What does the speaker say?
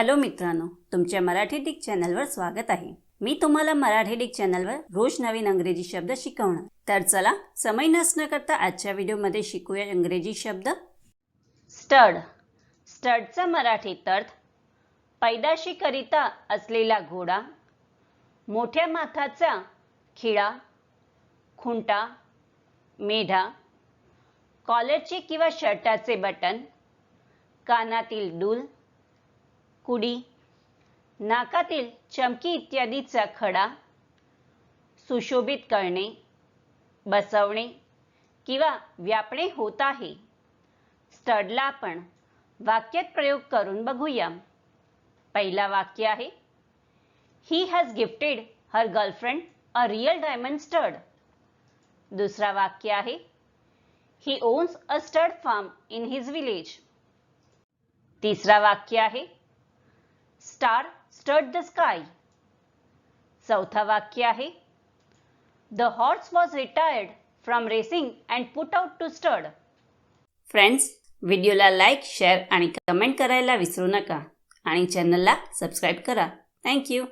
Hello मित्रांनो तुमच्या Marathi Dick चॅनलवर स्वागत आहे. मी तुम्हाला मराठी डिक चॅनलवर रोज नवीन अंग्रेजी शब्द शिकवणार. तर चला समय नसणं करता आजच्या व्हिडिओमध्ये शिकूया इंग्रजी शब्द. स्टड. स्टडचा मराठीत अर्थ पैदाशीकरिता असलेला घोडा मोठ्या माथाचा खिळा खुंटा मेढा कॉलरचे किंवा शर्टाचे बटन कानातील डूल कुडी नाकातील चमकी इत्यादीचा खडा सुशोभित करणे बसवणे किंवा व्यापणे होत आहे. स्टडला आपण वाक्यात प्रयोग करून बघूया. पहिला वाक्य आहे he has gifted her girlfriend a real diamond stud दुसरा वाक्य आहे he owns a stud farm in his village तिसरा वाक्य आहे स्टार स्टड द स्काय. चौथा वाक्य आहे the horse was retired from racing and put out to stud friends व्हिडिओला लाईक शेअर आणि कमेंट करायला विसरू नका. आणि चॅनलला सबस्क्राईब करा. थँक्यू